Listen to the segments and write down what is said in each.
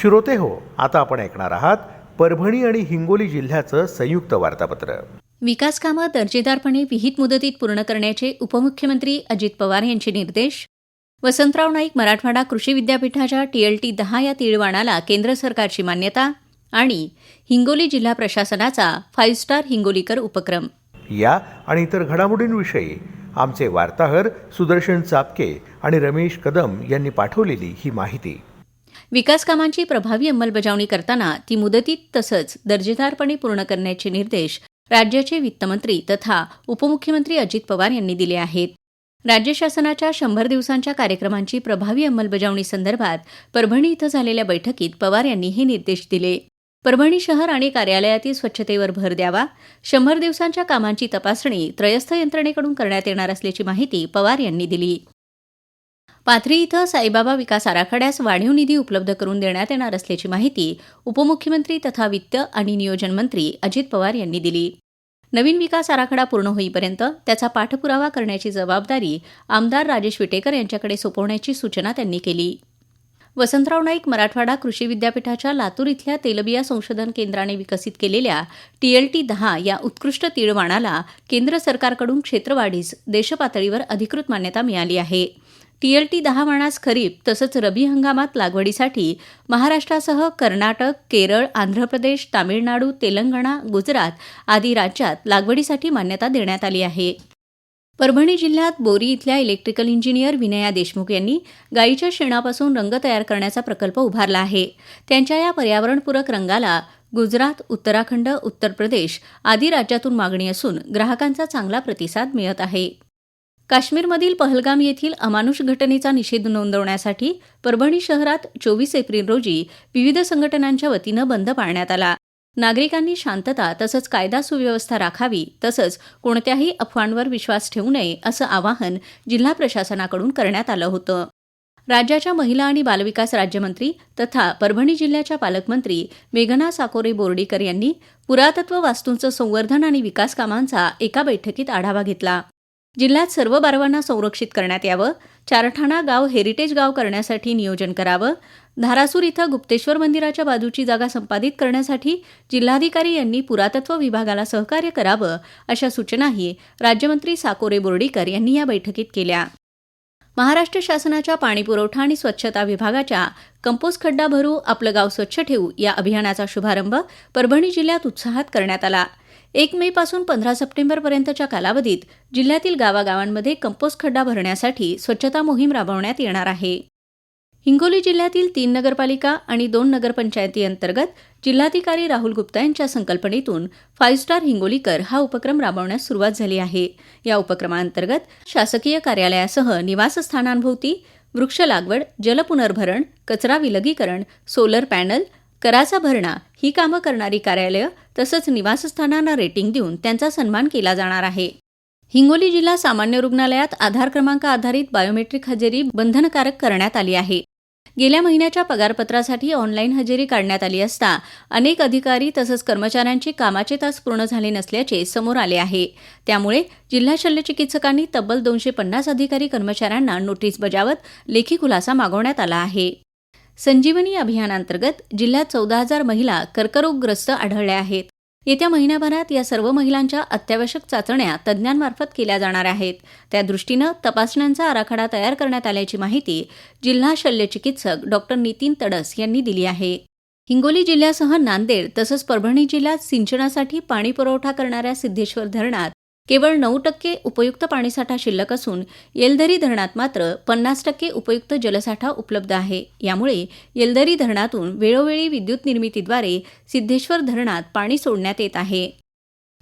श्रोते हो. आता आपण ऐकणार आहात परभणी आणि हिंगोली जिल्ह्याचं संयुक्त वार्तापत्र. विकास कामं दर्जेदारपणे विहित मुदतीत पूर्ण करण्याचे उपमुख्यमंत्री अजित पवार यांचे निर्देश. वसंतराव नाईक मराठवाडा कृषी विद्यापीठाच्या टीएलटी दहा या तीळवाणाला केंद्र सरकारची मान्यता आणि हिंगोली जिल्हा प्रशासनाचा फाईव्ह स्टार हिंगोलीकर उपक्रम. या आणि इतर घडामोडींविषयी आमचे वार्ताहर सुदर्शन चापके आणि रमेश कदम यांनी पाठवलेली ही माहिती. विकास कामांची प्रभावी अंमलबजावणी करताना ती मुदतीत तसंच दर्जेदारपणे पूर्ण करण्याचे निर्देश राज्याचे वित्तमंत्री तथा उपमुख्यमंत्री अजित पवार यांनी दिले आहेत. राज्य शासनाच्या शंभर दिवसांच्या कार्यक्रमांची प्रभावी अंमलबजावणी संदर्भात परभणी इथं झालेल्या बैठकीत पवार यांनी हे निर्देश दिले. परभणी शहर आणि कार्यालयातील स्वच्छतेवर भर द्यावा. शंभर दिवसांच्या कामांची तपासणी त्रयस्थ यंत्रणेकडून करण्यात येणार असल्याची माहिती पवार यांनी दिली. पाथरी इथं साईबाबा विकास आराखड्यास वाढीव निधी उपलब्ध करून देण्यात येणार असल्याची माहिती उपमुख्यमंत्री तथा वित्त आणि नियोजन मंत्री अजित पवार यांनी दिली. नवीन विकास आराखडा पूर्ण होईपर्यंत त्याचा पाठपुरावा करण्याची जबाबदारी आमदार राजेश विटेकर यांच्याकडे सोपवण्याची सूचना त्यांनी केली. वसंतराव नाईक मराठवाडा कृषी विद्यापीठाच्या लातूर इथल्या तेलबिया संशोधन केंद्राने विकसित केलेल्या टीएलटी दहा या उत्कृष्ट तीळवाणाला केंद्र सरकारकडून क्षेत्रवाढीस देशपातळीवर अधिकृत मान्यता मिळाली आहे. टीएलटी दहा माणास खरीप तसंच रबी हंगामात लागवडीसाठी महाराष्ट्रासह कर्नाटक केरळ आंध्र प्रदेश तामिळनाडू तेलंगणा गुजरात आदी राज्यात लागवडीसाठी मान्यता देण्यात आली आहे. परभणी जिल्ह्यात बोरी इथल्या इलेक्ट्रिकल इंजिनियर विनया देशमुख यांनी गायीच्या शेणापासून रंग तयार करण्याचा प्रकल्प उभारला आहे. त्यांच्या या पर्यावरणपूरक रंगाला गुजरात उत्तराखंड उत्तर प्रदेश आदी राज्यातून मागणी असून ग्राहकांचा चांगला प्रतिसाद मिळत आहे. काश्मीरमधील पहलगाम येथील अमानुष घटनेचा निषेध नोंदवण्यासाठी परभणी शहरात चोवीस एप्रिल रोजी विविध संघटनांच्या वतीनं बंद पाळण्यात आला. नागरिकांनी शांतता तसंच कायदा सुव्यवस्था राखावी तसंच कोणत्याही अफवांवर विश्वास ठेवू नये असं आवाहन जिल्हा प्रशासनाकडून करण्यात आलं होतं. राज्याच्या महिला आणि बालविकास राज्यमंत्री तथा परभणी जिल्ह्याच्या पालकमंत्री मेघना साकोरे बोर्डीकर यांनी पुरातत्व वास्तूंचं संवर्धन आणि विकास कामांचा एका बैठकीत आढावा घेतला. जिल्ह्यात सर्व बारवांना संरक्षित करण्यात यावं चारठाणा गाव हेरिटेज गाव करण्यासाठी नियोजन करावं धारासूर इथं गुप्तेश्वर मंदिराच्या बाजूची जागा संपादित करण्यासाठी जिल्हाधिकारी यांनी पुरातत्व विभागाला सहकार्य करावं अशा सूचनाही राज्यमंत्री साकोरे बोर्डीकर यांनी या बैठकीत केल्या. महाराष्ट्र शासनाच्या पाणीपुरवठा आणि स्वच्छता विभागाच्या कंपोस्ट खड्डा भरू आपलं गाव स्वच्छ ठेवू या अभियानाचा शुभारंभ परभणी जिल्ह्यात उत्साहात करण्यात आला. एक मे पासून पंधरा सप्टेंबरपर्यंतच्या कालावधीत जिल्ह्यातील गावागावांमध्ये कंपोस्ट खड्डा भरण्यासाठी स्वच्छता मोहीम राबवण्यात येणार आहे. हिंगोली जिल्ह्यातील तीन नगरपालिका आणि दोन नगरपंचायती अंतर्गत जिल्हाधिकारी राहुल गुप्ता यांच्या संकल्पनेतून फाईव्ह स्टार हिंगोलीकर हा उपक्रम राबवण्यास सुरुवात झाली आहे. या उपक्रमाअंतर्गत शासकीय कार्यालयासह निवासस्थानांभोवती वृक्ष लागवड जलपुनर्भरण कचरा विलगीकरण सोलर पॅनल कराचा भरणा ही कामं करणारी कार्यालयं तसंच निवासस्थानांना रेटिंग देऊन त्यांचा सन्मान केला जाणार आहे. हिंगोली जिल्हा सामान्य रुग्णालयात आधार क्रमांक आधारित बायोमेट्रिक हजेरी बंधनकारक करण्यात आली आहे. गेल्या महिन्याच्या पगारपत्रासाठी ऑनलाईन हजेरी काढण्यात आली असता अनेक अधिकारी तसंच कर्मचाऱ्यांचे कामाचे तास पूर्ण झाले नसल्याचे समोर आले आहे. त्यामुळे जिल्हा शल्यचिकित्सकांनी तब्बल दोनशे पन्नास अधिकारी कर्मचाऱ्यांना नोटीस बजावत लेखी खुलासा मागवण्यात आला आहे. संजीवनी अभियानांतर्गत जिल्ह्यात चौदा हजार महिला कर्करोगग्रस्त आढळल्या आहेत. येत्या महिन्याभरात या सर्व महिलांच्या अत्यावश्यक चाचण्या तज्ज्ञांमार्फत केल्या जाणार आहेत. त्या दृष्टीनं तपासण्यांचा आराखडा तयार करण्यात आल्याची माहिती जिल्हा शल्यचिकित्सक डॉक्टर नितीन तडस यांनी दिली आहे. हिंगोली जिल्ह्यासह नांदेड तसंच परभणी जिल्ह्यात सिंचनासाठी पाणी पुरवठा करणाऱ्या सिद्धेश्वर धरणात केवळ नऊ टक्के उपयुक्त पाणीसाठा शिल्लक असून येलदरी धरणात मात्र पन्नास टक्के उपयुक्त जलसाठा उपलब्ध आहे. यामुळे येलदरी धरणातून वेळोवेळी विद्युत निर्मितीद्वारे सिद्धेश्वर धरणात पाणी सोडण्यात येत आहे.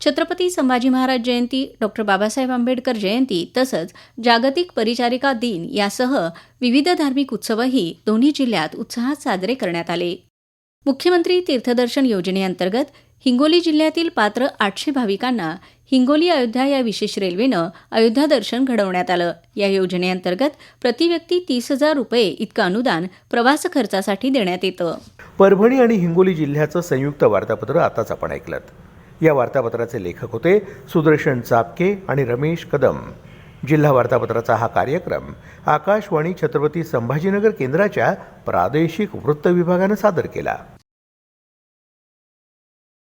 छत्रपती संभाजी महाराज जयंती डॉक्टर बाबासाहेब आंबेडकर जयंती तसंच जागतिक परिचारिका दिन यासह विविध धार्मिक उत्सवही दोन्ही जिल्ह्यात उत्साहात साजरे करण्यात आले. मुख्यमंत्री तीर्थदर्शन योजनेअंतर्गत हिंगोली जिल्ह्यातील पात्र आठशे भाविकांना हिंगोली अयोध्या या विशेष रेल्वेनं अयोध्या दर्शन घडवण्यात आलं. या योजनेअंतर्गत प्रति व्यक्ती तीस हजार रुपये इतकं अनुदान प्रवास खर्चासाठी देण्यात येतं. परभणी आणि हिंगोली जिल्ह्याचं संयुक्त वार्तापत्र आताच आपण ऐकलं या वार्तापत्राचे लेखक होते सुदर्शन चापके आणि रमेश कदम. जिल्हा वार्तापत्राचा हा कार्यक्रम आकाशवाणी छत्रपती संभाजीनगर केंद्राच्या प्रादेशिक वृत्त विभागानं सादर केला.